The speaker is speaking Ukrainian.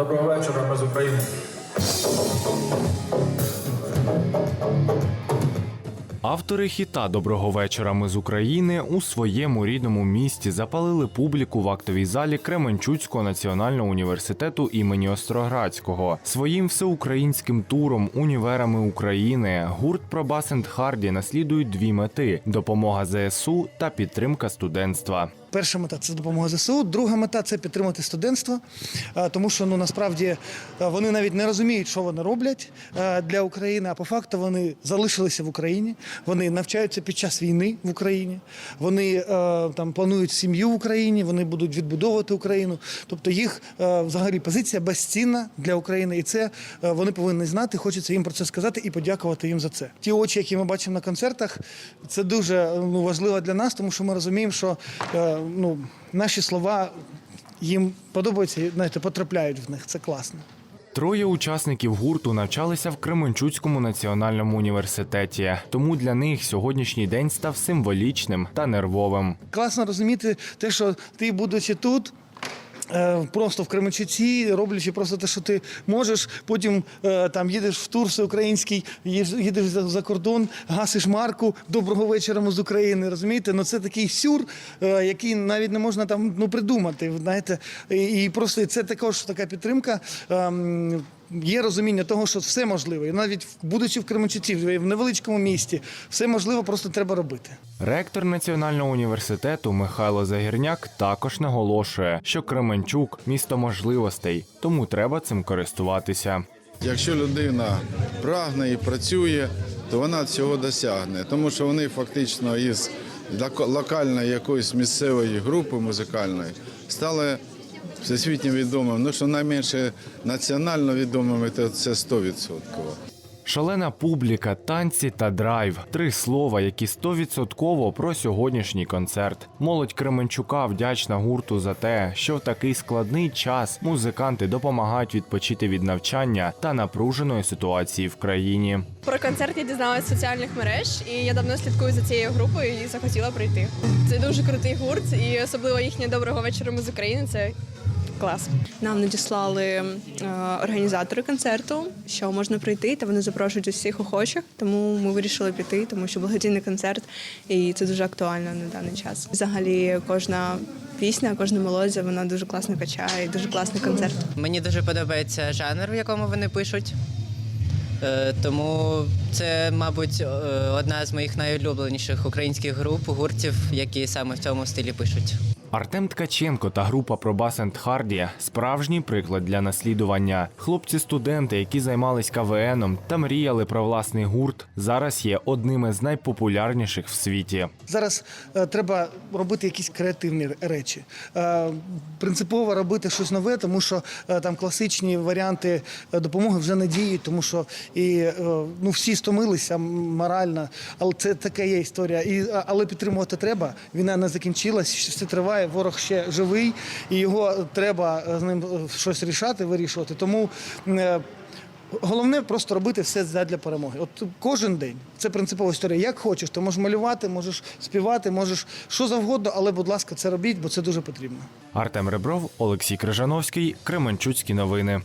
Доброго вечора, ми з України. Автори хіта Доброго вечора. Ми з України у своєму рідному місті запалили публіку в актовій залі Кременчуцького національного університету імені Остроградського. Своїм всеукраїнським туром універами України гурт Пробас енд Харді наслідують дві мети: допомога ЗСУ та підтримка студентства. Перша мета це допомога ЗСУ. Друга мета це підтримати студентство, е, тому що ну насправді е, вони навіть не розуміють, що вони роблять е, для України. А по факту вони залишилися в Україні. Вони навчаються під час війни в Україні. Вони там планують сім'ю в Україні. Вони будуть відбудовувати Україну. Тобто їх взагалі позиція безцінна для України, і це вони повинні знати. Хочеться їм про це сказати і подякувати їм за це. Ті очі, які ми бачимо на концертах, це дуже ну важливо для нас, тому що ми розуміємо, що ну наші слова їм подобаються, знаєте, потрапляють в них. Це класно. Троє учасників гурту навчалися в Кременчуцькому національному університеті, тому для них сьогоднішній день став символічним та нервовим. Класно розуміти те, що ти, будучи тут. Е, Просто в Кременчуці, роблячи просто те, що ти можеш. Потім е, там їдеш в тур всеукраїнський, їж- їдеш за, кордон, гасиш марку. Доброго вечора з України. Розумієте? Ну це такий сюр, е, який навіть не можна там ну придумати. Знаєте, і, і просто це також така підтримка. Є розуміння того, що все можливо, і навіть будучи в Кременчуці, в невеличкому місті, все можливо, просто треба робити. Ректор Національного університету Михайло Загірняк також наголошує, що Кременчук місто можливостей, тому треба цим користуватися. Якщо людина прагне і працює, то вона цього досягне, тому що вони фактично із лока- локальної якоїсь місцевої групи музикальної стали всесвітньо відомим. Ну, що найменше національно відомим, це 100%. Шалена публіка, танці та драйв три слова, які стовідсотково про сьогоднішній концерт. Молодь Кременчука вдячна гурту за те, що в такий складний час музиканти допомагають відпочити від навчання та напруженої ситуації в країні. Про концерт я дізналась з соціальних мереж, і я давно слідкую за цією групою і захотіла прийти. Це дуже крутий гурт, і особливо їхнє доброго вечора ми з України. Це клас. Нам надіслали е, організатори концерту, що можна прийти, та вони запрошують усіх охочих. Тому ми вирішили піти, тому що благодійний концерт, і це дуже актуально на даний час. Взагалі, кожна пісня, кожна мелодія, вона дуже класно качає, дуже класний концерт. Мені дуже подобається жанр, в якому вони пишуть. Е, Тому це, мабуть, е, одна з моїх найулюбленіших українських груп, гуртів, які саме в цьому стилі пишуть. Артем Ткаченко та група Пробас енд Харді справжній приклад для наслідування. Хлопці-студенти, які займались КВНом та мріяли про власний гурт, зараз є одними з найпопулярніших в світі. Зараз е, треба робити якісь креативні речі. Е, принципово робити щось нове, тому що е, там класичні варіанти е, допомоги вже не діють, тому що і е, ну всі стомилися морально, але це така є історія. І але підтримувати треба. Війна не закінчилась, все триває. Ворог ще живий, і його треба е, з ним е, щось рішати, вирішувати. Тому. е, Головне просто робити все задля перемоги. От кожен день. Це принципова історія. Як хочеш, ти можеш малювати, можеш співати, можеш що завгодно, але, будь ласка, це робіть, бо це дуже потрібно. Артем Ребров, Олексій Крижановський, Кременчуцькі новини.